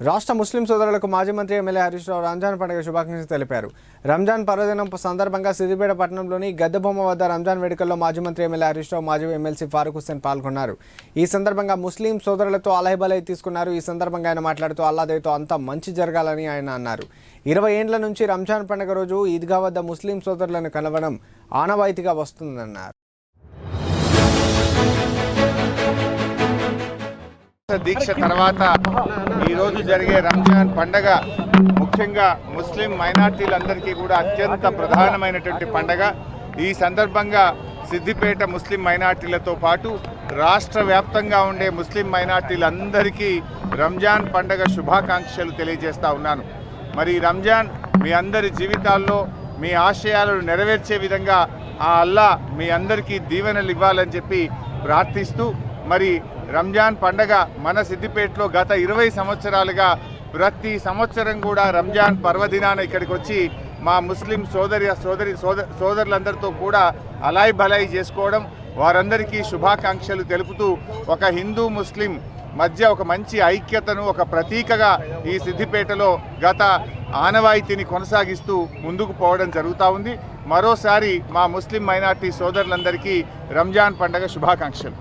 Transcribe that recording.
రాష్ట్ర ముస్లిం సోదరులకు మాజీ మంత్రి ఎమ్మెల్యే హరీష్ రావు రంజాన్ పండుగ శుభాకాంక్షలు తెలిపారు. రంజాన్ పర్వదినం సందర్భంగా సిద్దిపేట పట్టణంలోని గద్దెబొమ్మ వద్ద రంజాన్ వేడుకల్లో మాజీ మంత్రి ఎమ్మెల్యే హరీష్ రావు మాజీ ఎమ్మెల్సీ ఫారూక్ హుస్సేన్ పాల్గొన్నారు. ఈ సందర్భంగా ముస్లిం సోదరులతో అలహబలై తీసుకున్నారు. ఈ సందర్భంగా ఆయన మాట్లాడుతూ అల్లాదేతో అంతా మంచి జరగాలని ఆయన అన్నారు. ఇరవై ఏండ్ల నుంచి రంజాన్ పండుగ రోజు ఈద్గా వద్ద ముస్లిం సోదరులను కలవడం ఆనవాయితీగా వస్తుందన్నారు. దీక్ష తర్వాత ఈరోజు జరిగే రంజాన్ పండగ ముఖ్యంగా ముస్లిం మైనార్టీలందరికీ కూడా అత్యంత ప్రధానమైనటువంటి పండగ. ఈ సందర్భంగా సిద్దిపేట ముస్లిం మైనార్టీలతో పాటు రాష్ట్ర వ్యాప్తంగా ఉండే ముస్లిం మైనార్టీలందరికీ రంజాన్ పండగ శుభాకాంక్షలు తెలియజేస్తా ఉన్నాను. మరి రంజాన్ మీ అందరి జీవితాల్లో మీ ఆశయాలను నెరవేర్చే విధంగా ఆ అల్లా మీ అందరికీ దీవెనలు ఇవ్వాలని చెప్పి ప్రార్థిస్తూ మరి రంజాన్ పండగ మన సిద్దిపేటలో గత ఇరవై సంవత్సరాలుగా ప్రతి సంవత్సరం కూడా రంజాన్ పర్వదినాన ఇక్కడికి వచ్చి మా ముస్లిం సోదరి సోదరి సోదర సోదరులందరితో కూడా అలాయ్ బలాయి చేసుకోవడం వారందరికీ శుభాకాంక్షలు తెలుపుతూ ఒక హిందూ ముస్లిం మధ్య ఒక మంచి ఐక్యతను ఒక ప్రతీకగా ఈ సిద్దిపేటలో గత ఆనవాయితీని కొనసాగిస్తూ ముందుకు పోవడం జరుగుతూ ఉంది. మరోసారి మా ముస్లిం మైనార్టీ సోదరులందరికీ రంజాన్ పండగ శుభాకాంక్షలు.